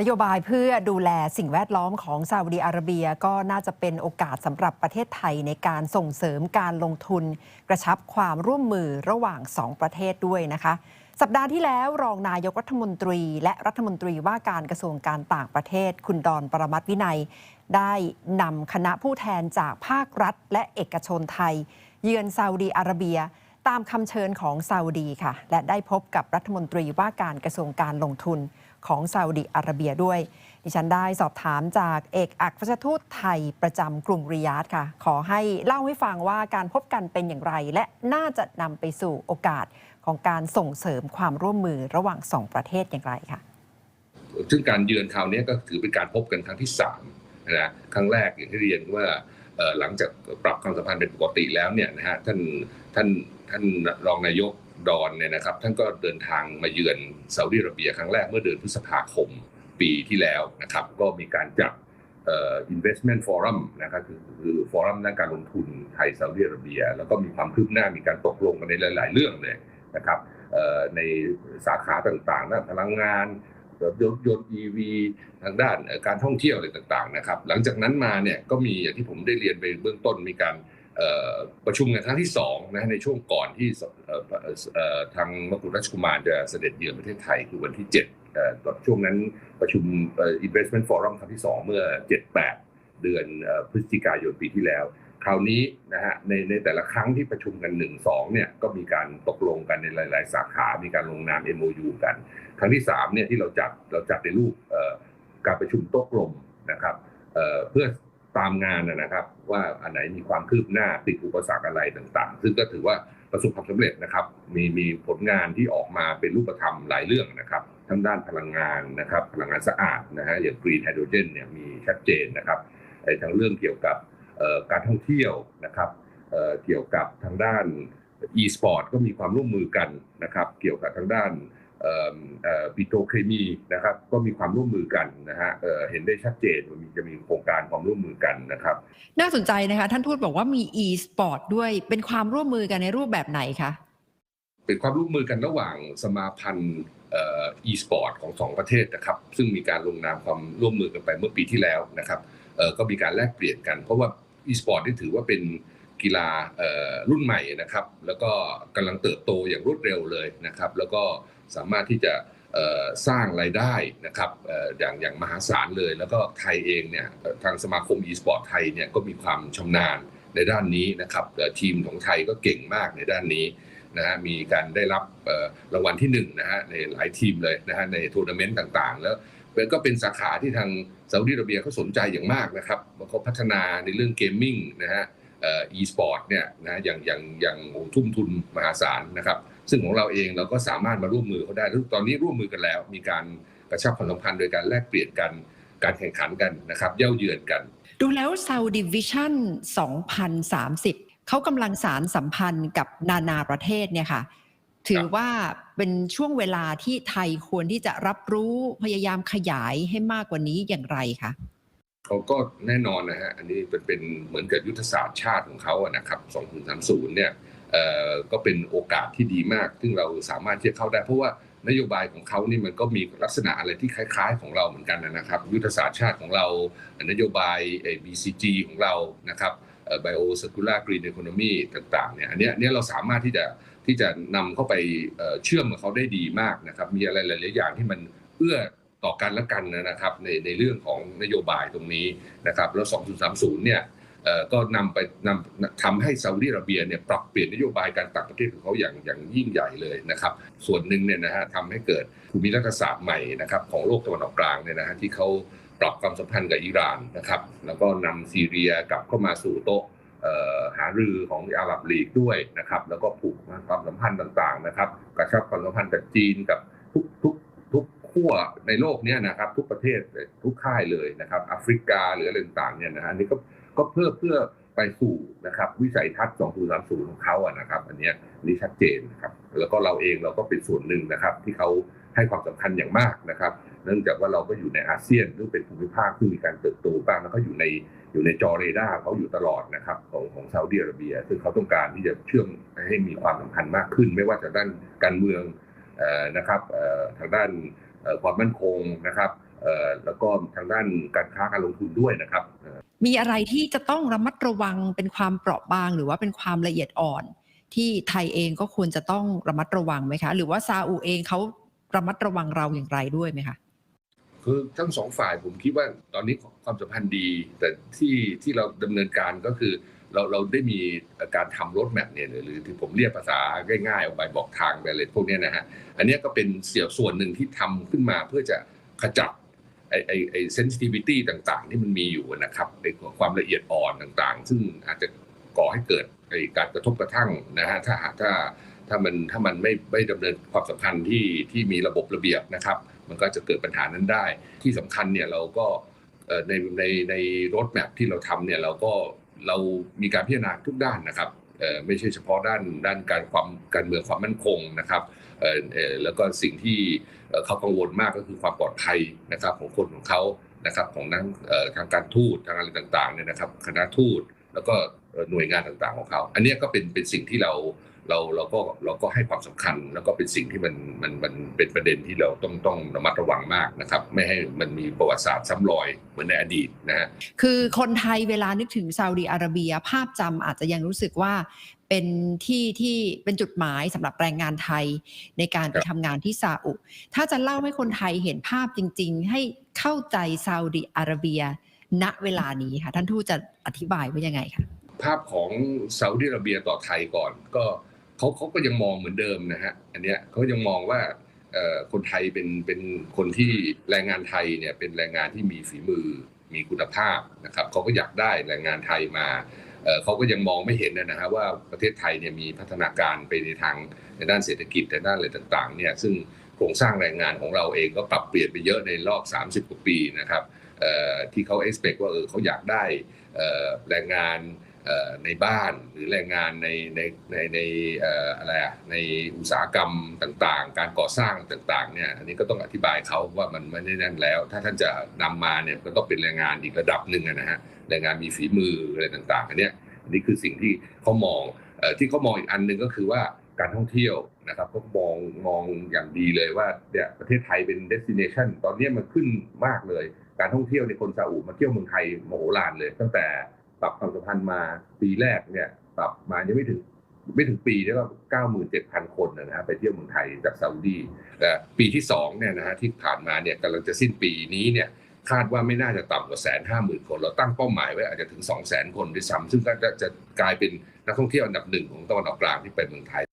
นโยบายเพื่อดูแลสิ่งแวดล้อมของซาอุดีอาระเบียก็น่าจะเป็นโอกาสสำหรับประเทศไทยในการส่งเสริมการลงทุน กระชับความร่วมมือระหว่างสองประเทศด้วยนะคะ สัปดาห์ที่แล้วรองนายกรัฐมนตรี และรัฐมนตรีว่าการกระทรวงการต่างประเทศ คุณดอนปรมัตถ์วินัย ได้นำคณะผู้แทนจากภาครัฐ และเอกชนไทย เยือนซาอุดีอาระเบีย ตามคำเชิญของซาอุดีค่ะ และได้พบกับรัฐมนตรีว่าการกระทรวงการลงทุน ของซาอุดีอาระเบียด้วย ดิฉันได้สอบถามจากเอกอัครราชทูตไทยประจำกรุงริยาดค่ะ ขอให้เล่าให้ฟังว่าการพบกันเป็นอย่างไร และน่าจะนำไปสู่โอกาสของการส่งเสริมความร่วมมือระหว่างสองประเทศอย่างไรค่ะซึ่งการเยือนคราวนี้ก็ถือเป็นการพบกันครั้งที่สามนะครั้งแรกอย่างที่เรียนว่าหลังจากปรับความสัมพันธ์เป็นปกติแล้วเนี่ยนะฮะท่านท่านท่านรองนายก ดอนเนี่ยนะครับ ท่านก็เดินทางมาเยือนซาอุดิอาระเบียครั้งแรกเมื่อเดือนพฤษภาคมปีที่แล้วนะครับ ก็มีการจัดอ่อ investment forum นะครับคือฟอรัมด้านการลงทุนไทยซาอุดิอาระเบีย แล้วก็มีความคืบหน้ามีการตกลงกันในหลาย ๆ เรื่องเลยนะครับในสาขาต่างๆด้านพลังงานรถยนต์ EV ทางด้านการท่องเที่ยวอะไรต่าง ๆ นะครับ หลังจากนั้นมาเนี่ยก็มีอย่างที่ผมได้เรียนไปเบื้องต้นมีการ ประชุมกันครั้งที่สองนะในช่วงก่อนที่ทางมกุฎราชกุมารจะเสด็จเยือนประเทศไทยคือวันที่7เอ่อตอนช่วงนั้นประชุม investment forum ครั้งที่สองเมื่อ 7-8 เดือนเอ่อพฤศจิกายนปีที่แล้ว คราวนี้นะฮะในในแต่ละครั้งที่ประชุมกัน 1 2เนี่ยก็มีการตกลงกันในหลาย ๆ สาขา มีการลงนาม MOU กัน ครั้งที่3เนี่ยที่เราจัดเราจัดในรูปการประชุมโต๊ะกลมนะครับเพื่อ ตามงานนะครับ ว่าอันไหนมีความคืบหน้าติดอุปสรรคอะไรต่างๆ ซึ่งก็ถือว่าประสบความสำเร็จนะครับ มีมีผลงานที่ออกมาเป็นรูปธรรมหลายเรื่องนะครับทั้งด้านพลังงานนะครับ พลังงานสะอาดนะฮะอย่าง green hydrogen เนี่ยมีชัดเจนนะครับทั้งเรื่องเกี่ยวกับการท่องเที่ยวนะครับเอ่อเกี่ยวกับทางด้าน e-sport ก็มีความร่วมมือกันนะครับ เกี่ยวกับทางด้าน ปิโตรเคมีนะครับ ก็มีความร่วมมือกันนะฮะเอ่อเห็นได้ชัดเจนว่ามีจะมีโครงการความร่วมมือกันนะครับ น่าสนใจนะคะ ท่านทูตบอกว่ามี e-sport ด้วยเป็นความร่วมมือกันในรูปแบบไหนคะเป็นความร่วมมือกันระหว่างสมาพันธ์เอ่อ e-sport ของสองประเทศนะครับ ซึ่งมีการลงนามความร่วมมือกันไปเมื่อปีที่แล้วนะครับเอ่อก็มีการแลกเปลี่ยนกัน เพราะว่า e-sport นี่ถือว่าเป็น กีฬารุ่นใหม่นะครับ แล้วก็กำลังเติบโตอย่างรวดเร็วเลยนะครับ แล้วก็สามารถที่จะสร้างรายได้นะครับออย่างอย่างมหาศาลเลย แล้วก็ไทยเองเนี่ยทางสมาคม e-sport ไทยเนี่ยก็มีความชำนาญในด้านนี้นะครับทีมของไทยก็เก่งมากในด้านนี้นะฮะมีการได้รับรางวัลที่หนึ่งนะฮะในหลายทีมเลยนะฮะในทัวร์นาเมนต์ต่างๆ แล้วก็เป็นสาขาที่ทางซาอุดิอาระเบียเขาสนใจอย่างมากนะครับเขาพัฒนาในเรื่องเกมมิ่งนะฮะ เอ่อ e-sport เนี่ยนะอย่างอย่างอย่างทุ่มทุนมหาศาลนะครับ ซึ่งของเราเองเราก็สามารถมาร่วมมือเขาได้แล้วตอนนี้ร่วมมือกันแล้ว มีการกระชับความสัมพันธ์โดยการแลกเปลี่ยนกันการแข่งขันกันนะครับเย่าเยือนกัน ดูแล้ว Saudi Vision 2030 เขากำลังสารสัมพันธ์กับนานาประเทศเนี่ยค่ะถือว่าเป็นช่วงเวลาที่ไทยควรที่จะรับรู้พยายามขยายให้มากกว่านี้อย่างไรคะ เขาก็แน่นอนนะฮะอันนี้เป็นเป็นเหมือนกับยุทธศาสตร์ชาติของเขาอะนะครับ 2030 เนี่ยเอ่อก็เป็นโอกาสที่ดีมาก ซึ่งเราสามารถที่จะเข้าได้ เพราะว่านโยบายของเขานี่มันก็มีลักษณะอะไรที่คล้าย ๆ ของเราเหมือนกันนะครับ ยุทธศาสตร์ชาติของเรา นโยบายเอ่อ BCG ของเรานะครับเอ่อ Bio Circular Green Economy ต่างๆเนี่ยอันเนี้ยเนี้ยเราสามารถที่จะที่จะนำเข้าไปเอ่อเชื่อมกับเขาได้ดีมากนะครับ มีอะไรหลายๆอย่างที่มันเอื้อ ต่อกันและกันนะครับในในเรื่องของนโยบายตรงนี้นะครับแล้ว 2030 เนี่ยก็นำไปนำทำให้ซาอุดิอาระเบียเนี่ยปรับเปลี่ยนนโยบายการต่างประเทศของเขาอย่างอย่างยิ่งใหญ่เลยนะครับ ส่วนหนึ่งเนี่ยนะฮะทำให้เกิดภูมิรัฐศาสตร์ใหม่นะครับของโลกตะวันออกกลางเนี่ยนะฮะที่เขาปรับความสัมพันธ์กับอิหร่านนะครับ แล้วก็นำซีเรียกลับเข้ามาสู่โต๊ะหารือของอาหรับลีกด้วยนะครับ แล้วก็ผูกความสัมพันธ์ต่างๆนะครับกระชับความสัมพันธ์กับจีนกับทุกทุก ขั้วในโลกนี้นะครับ ทุกประเทศทุกค่ายเลยนะครับแอฟริกาหรืออะไรต่างเนี่ยนะฮะอันนี้ก็ก็เพื่อเพื่อไปสู่นะครับวิสัยทัศน์ 2030 ของเขาอะนะครับ อันนี้นนี้ชัดเจนนะครับแล้วก็เราเองเราก็เป็นส่วนหนึ่งนะครับ ที่เขาให้ความสำคัญอย่างมากนะครับ เนื่องจากว่าเราก็อยู่ในอาเซียนซึ่งเป็นภูมิภาคที่มีการเติบโตบ้างแล้วก็อยู่ในอยู่ในจอเรดาร์เขาอยู่ตลอดนะครับของของซาอุดิอาระเบีย ซึ่งเขาต้องการที่จะเชื่อมให้มีความสัมพันธ์มากขึ้น ไม่ว่าจะด้านการเมืองออนะครับทางด้าน ความมั่นคงนะครับเอ่อแล้วก็ทางด้านการค้าการลงทุนด้วยนะครับเอ่อมีอะไรที่จะต้องระมัดระวังเป็นความเปราะบาง หรือว่าเป็นความละเอียดอ่อน ที่ไทยเองก็ควรจะต้องระมัดระวังไหมคะ หรือว่าซาอุเองเขาระมัดระวังเราอย่างไรด้วยไหมคะคือทั้งสองฝ่ายผมคิดว่าตอนนี้ความสัมพันธ์ดี แต่ที่ที่เราดำเนินการก็คือ เราเราได้มีการทำรถแมพเนี่ยหรือที่ผมเรียกภาษาง่ายๆออกไปบอกทางไปอะไรพวกนี้นะฮะอันนี้ก็เป็นเสี่ยวส่วนหนึ่งที่ทำขึ้นมาเพื่อจะขจัดไอไอไอเซนซิทิวิตี้ต่างๆ ที่มันมีอยู่นะครับในความละเอียดอ่อนต่างๆ ซึ่งอาจจะก่อให้เกิดไอการกระทบกระทั่งนะฮะถ้าหากถ้าถ้ามันถ้ามันไม่ไม่ดำเนินความสัมพันธ์ที่ที่มีระบบระเบียบนะครับ มันก็จะเกิดปัญหานั้นได้ ที่สำคัญเนี่ยเราก็ในในในรถแมพที่เราทำเนี่ยเราก็ เรามีการพิจารณาทุกด้านนะครับไม่ใช่เฉพาะด้านด้านการความการเมืองความมั่นคงนะครับแล้วก็สิ่งที่เขากังวลมากก็คือความปลอดภัยนะครับของคนของเขานะครับของนักทางการทูตทางอะไรต่างๆเนี่ยนะครับ คณะทูตแล้วก็หน่วยงานต่างๆของเขา อันนี้ก็เป็นเป็นสิ่งที่เรา เราเราก็เราก็ให้ความสำคัญ แล้วก็เป็นสิ่งที่มันมันมันเป็นประเด็นที่เราต้องต้องระมัดระวังมากนะครับ ไม่ให้มันมีประวัติศาสตร์ซ้ำรอยเหมือนในอดีตนะฮะคือคนไทยเวลานึกถึงซาอุดีอาระเบีย ภาพจำอาจจะยังรู้สึกว่าเป็นที่ที่เป็นจุดหมายสำหรับแรงงานไทยในการไปครับทำงานที่ซาอุถ้าจะเล่าให้คนไทยเห็นภาพจริง ๆ ให้เข้าใจซาอุดีอาระเบีย ณเวลานี้ค่ะ ท่านทูตจะอธิบายว่ายังไงคะภาพของซาอุดิอาระเบียต่อไทยก่อนก็ เขาเขาก็ยังมองเหมือนเดิมนะฮะอันเนี้ยเขายังมองว่าคนไทยเป็นเป็นคนที่แรงงานไทยเนี่ยเป็นแรงงานที่มีฝีมือมีคุณภาพนะครับเขาก็อยากได้แรงงานไทยมาเขาก็ยังมองไม่เห็นนะฮะว่าประเทศไทยเนี่ยมีพัฒนาการไปในทางในด้านเศรษฐกิจในด้านอะไรต่างๆเนี่ยซึ่งโครงสร้างแรงงานของเราเองก็ปรับเปลี่ยนไปเยอะในรอบ 30 กว่าปีนะครับที่เขา expect ว่าเออเขาอยากได้แรงงาน ในบ้านหรือแรงงานในในในในอะไรอะในอุตสาหกรรมต่างๆ การก่อสร้างต่างๆเนี่ยอันนี้ก็ต้องอธิบายเขาว่ามันไม่ได้นั่นแล้ว ถ้าท่านจะนำมาเนี่ยก็ต้องเป็นแรงงานอีกระดับหนึ่งนะฮะแรงงานมีฝีมืออะไรต่างๆอันเนี้ยอันนี้คือสิ่งที่เขามองออที่เขามองอีกอันหนึ่งก็คือว่าการท่องเที่ยวนะครับเขามองมองอย่างดีเลยว่าเนี่ยประเทศไทยเป็น destination ตอนนี้มันขึ้นมากเลย การท่องเที่ยวในคนซาอุมาเที่ยวเมืองไทยมโหฬารเลย ตั้งแต่ ปรับความสัมพันธ์มาปีแรกเนี่ยปรับมายังไม่ถึงไม่ถึงปีแล้วก็เก้าหมื่นเจ็ดพันคนนะฮะไปเที่ยวเมืองไทยจากซาอุดีแต่ปีที่สองเนี่ยนะฮะที่ผ่านมาเนี่ยกำลังจะสิ้นปีนี้เนี่ยคาดว่าไม่น่าจะต่ำกว่าแสนห้าหมื่นคน เราตั้งเป้าหมายไว้อาจจะถึงสองแสนคนด้วยซ้ำซึ่งก็จะกลายเป็นนักท่องเที่ยวอันดับหนึ่งของตะวันออกกลางที่ไปเมืองไทย